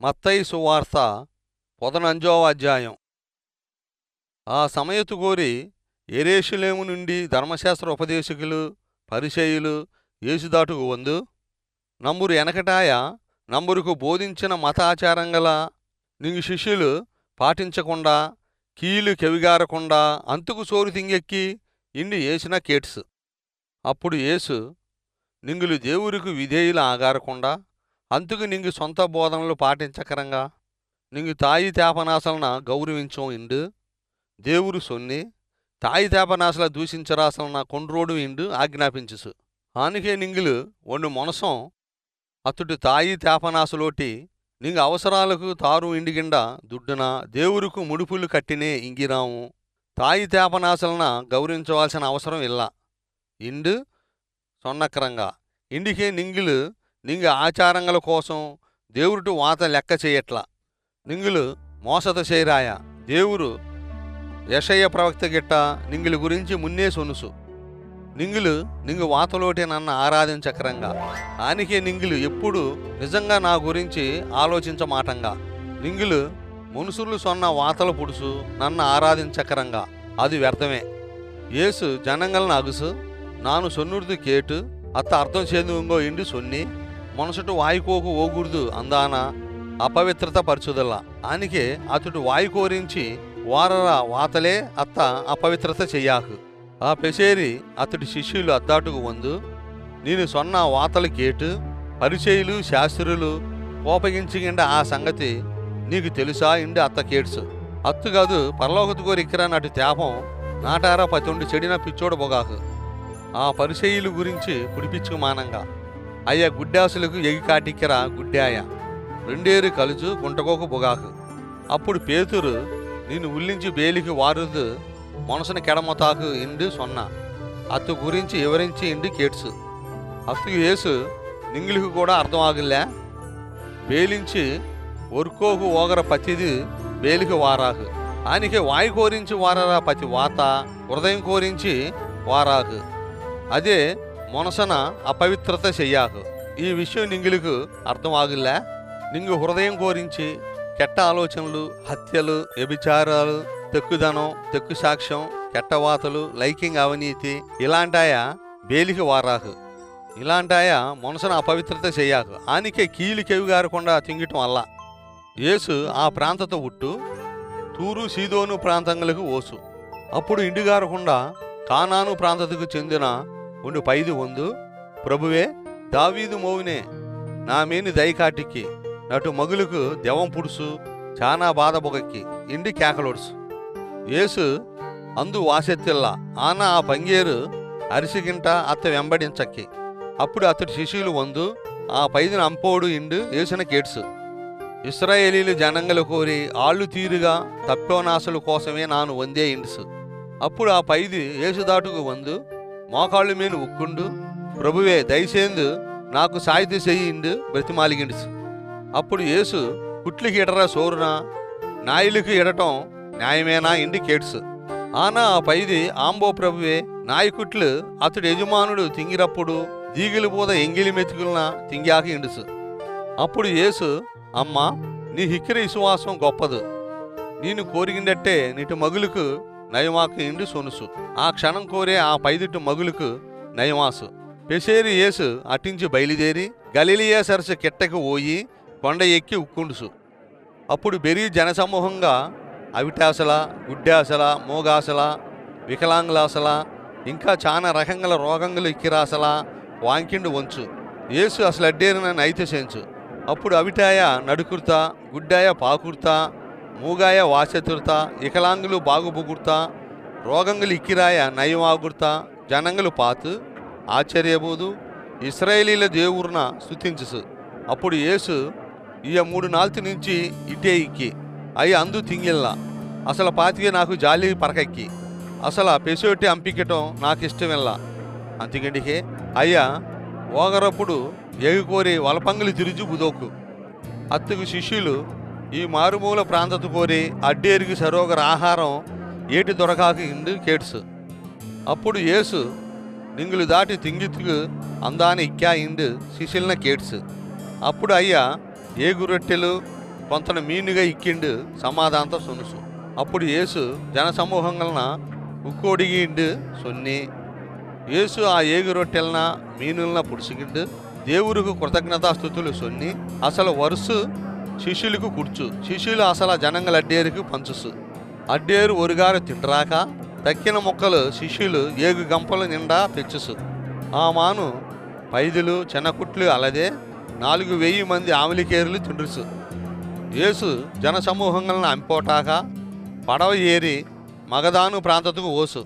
మత్తయి సువార్త పొదనంజోవ అధ్యాయం. ఆ సమయతు కోరి ఎరేషులేము నుండి ధర్మశాస్త్ర ఉపదేశకులు పరిచయులు యేసుదాటుకు వందు నంబురు ఎనకటాయ నంబురుకు బోధించిన మతాచారం గల నింగు శిష్యులు పాటించకుండా కీలు కెవిగారకుండా అంతుకు సోరు తింగెక్కి ఇండి ఏసిన కేట్స్. అప్పుడు యేసు నింగులు దేవురికి విధేయులు ఆగారకుండా అంతుకు నింగు సొంత బోధనలు పాటించకరంగా. నింగు తాయి తేపనాశలన గౌరవించం ఇండు. దేవురు సొన్ని తాయి తేపనాశల దూషించరాసలన కొండ్రోడు ఇండు ఆజ్ఞాపించుసు ఆనికే నింగులు ఒండు మొనసం అతుడు తాయి తేపనాశలోటి నింగు అవసరాలకు తారు ఇండిగిండ దుడ్డున దేవురుకు ముడుపులు కట్టినే ఇంగిరాము. తాయి తేపనాశలన గౌరవించవలసిన అవసరం ఇల్లా. ఇండు సొన్నకరంగా. ఇండికే నింగులు నింగు ఆచారంగల కోసం దేవుడు వాత లెక్క చేయట్లా. నింగులు మోసత చేరాయ? దేవుడు యషయ్య ప్రవక్త గిట్ట నింగుల గురించి మున్నే సొనుసు. నింగులు నింగు వాతలోటే నన్ను ఆరాధించకరంగా. ఆనికే నింగులు ఎప్పుడు నిజంగా నా గురించి ఆలోచించమాటంగా. నింగులు మునుసులు సొన్న వాతల పుడుసు నన్ను ఆరాధించకరంగా. అది వ్యర్థమే. ఏసు జనంగలను అగుసు నాను సొన్నుడిది కేటు అత్త అర్థం చేదుంగో ఇండి సొన్ని మనసుటు వాయుకోకు ఓగుర్దు అందాన అపవిత్రత పరచుదల్లా ఆనికే అతడు వాయు కోరించి వారర వాతలే అత్త అపవిత్రత చెయ్యాకు. ఆ పెసేరి అతడి శిష్యులు అద్దాటుకు వందు నేను సొన్న వాతల గేటు పరిచయులు శాస్త్రులు కోపగించిగిండ ఆ సంగతి నీకు తెలుసా? ఇండి అత్త కేడ్సు అత్తు కాదు పరలోకతు ఇక్కరా నాటి తేపం నాటారా పతొండి చెడిన పిచ్చోడు బొగాకు. ఆ పరిచయులు గురించి పుడిపించుకు మానంగా అయ్యా గుడ్డాసులకు ఎగికాటిక్కిర గుడ్డాయ. రెండేరు కలుచు గుంటకోకు బుగాకు అప్పుడు పేతురు నిన్ను ఉల్లించి బేలికి వారుదు మనసును కెడమతాకు ఇండు సొన్న. అత్తు గురించి వివరించి ఇండు కేట్సు. అత్తు ఏసు నింగిలికి కూడా అర్థం ఆగిల్లే బేలించి ఒరుకోకు ఓగర పతిది బేలికి వారాకు. ఆయనకి వాయు కోరించి వారరా పతి వాత హృదయం కోరించి వారాకు. అదే ಮೊನಸನ అపవిత్రత ಚೆಯ್ಯಾಕು ఈ విషయం నింగులకు అర్థం ఆగిల్లా నింగు హృదయం కోరించి కెట్ట ఆలోచనలు హత్యలు వ్యభిచారాలు తెక్కుదనం తెక్కు సాక్ష్యం కెట్టవాతలు లైకింగ్ అవినీతి ఇలాంటాయ బేలికి వారాకు ఇలాంటాయ మనసును అపవిత్రత చేయాకు ఆనికే కీలు గారకుండా తింగటం వల్ల యేసు ఆ ప్రాంతతో ఉట్టు తూరు సీదోను ప్రాంతంలకు ఓసు అప్పుడు ఇండిగారకుండా కానాను ప్రాంతకు చెందిన ఉండు పైది వందు ప్రభువే దావీదు మోవినే నా మేని దయకాటికి నటు మగులకు దెవం పుడుసు చానా బాధ బొగక్కి ఇండి కేకలొడుసు. యేసు అందు వాసెత్తిల్లా ఆన ఆ పంగేరు అరిసిగింట అత్త వెంబడించక్కి. అప్పుడు అతడి శిష్యులు వందు ఆ పైదిన అంపోడు ఇండు ఏసున కేట్సు. ఇస్రాయేలీలు జనంగలు కోరి ఆళ్ళు తీరుగా తప్పోనాశల కోసమే నాను వందే ఇండుసు. అప్పుడు ఆ పైది ఏసుదాటుకు వందు మోకాళ్ళు మీద ఉక్కుండు. ప్రభువే దయచేందు నాకు సాయితీ చెయ్యిండు బ్రతిమాలిగిండు. అప్పుడు యేసు కుట్లికి ఇడరా సోరునా? నాయులకు ఇడటం న్యాయమేనా? ఇండి కేట్సు. ఆనా ఆ పైది ఆంబో ప్రభువే నాయకుట్లు అతడు యజమానుడు తింగిరప్పుడు దీగిలి పోద ఎంగిలి మెతుకులన తింగాక ఇండుసు. అప్పుడు యేసు అమ్మా నీ హిక్కిరి విశ్వాసం గొప్పదు. నేను కోరిగిండట్టే నీటి మగులుకు నయమాకు ఇండు సొనుసు. ఆ క్షణం కోరే ఆ పైదిట్టు మగులుకు నయమాసు. పెసేరి యేసు అట్టించి బయలుదేరి గలిలియా సరస్సు కిట్టకు పోయి కొండ ఎక్కి ఉక్కుండుసు. అప్పుడు బెరీ జనసమూహంగా అవిటాసల గుడ్డాసల మోగాసల వికలాంగులాసల ఇంకా చాలా రకంగల రోగంగులు ఎక్కిరాసల వాంకిండు వంచు. యేసు అసలు అడ్డేరిన నైతే సెంచు అప్పుడు అవిటాయ నడుకుర్తా గుడ్డాయ పాకుర్తా మూగాయ వాసెతుర్తా ఇకలాంగులు బాగుబుగుర్తా రోగంగులు ఇక్కిరాయ నయమాగుర్తా జనంగులు పాతు ఆశ్చర్యబోదు ఇస్రాయేలీల దేవుర్న స్థుతించసు అప్పుడు యేసు ఇయ మూడు నాలుగు నుంచి ఇటే ఇక్కి అయి అందు తింగిల్లా. అసలు పాతికే నాకు జాలి పరకెక్కి. అసలు ఆ పెసోటి అంపికటం నాకు ఇష్టమిల్లా అంతకండికే అయ్యా ఓగరప్పుడు ఎగుకోరి వలపంగులు తిరిగి బుదోకు. అత్తుకు శిష్యులు ఈ మారుమూల ప్రాంతత కోరి అడ్డేరికి సరోగర ఆహారం ఏటి దొరకాక ఇండు కేట్స్. అప్పుడు యేసు నింగులు దాటి తింగితుకు అందాని ఇక్కా ఇండు శిశిలిన కేట్స్. అప్పుడు అయ్యా ఏగు రొట్టెలు కొంతను మీనుగా ఇక్కిండు సమాధానంతో సొనుసు. అప్పుడు యేసు జనసమూహంగలన ఉక్కోడిగిండు సొన్ని. యేసు ఆ ఏగు రొట్టెలన మీనులన పుడుసుగిండు దేవుడికి కృతజ్ఞతాస్థుతులు సొన్ని. అసలు వరుసు శిష్యులకు కుర్చు. శిష్యులు అసలు జనంగల అడ్డేరుకు పంచుసు. అడ్డేరు ఒరుగారు తింటరాక తక్కిన మొక్కలు శిష్యులు ఏగు గంపలు నిండా పెచ్చుసు ఆ మాను పైదులు చెనకుట్లు అలదే నాలుగు వెయ్యి మంది ఆమెలికేరులు తిండుసు యేసు జనసమూహంగలను అంపోటాక పడవ ఏరి మగదాను ప్రాంతకు ఓసు.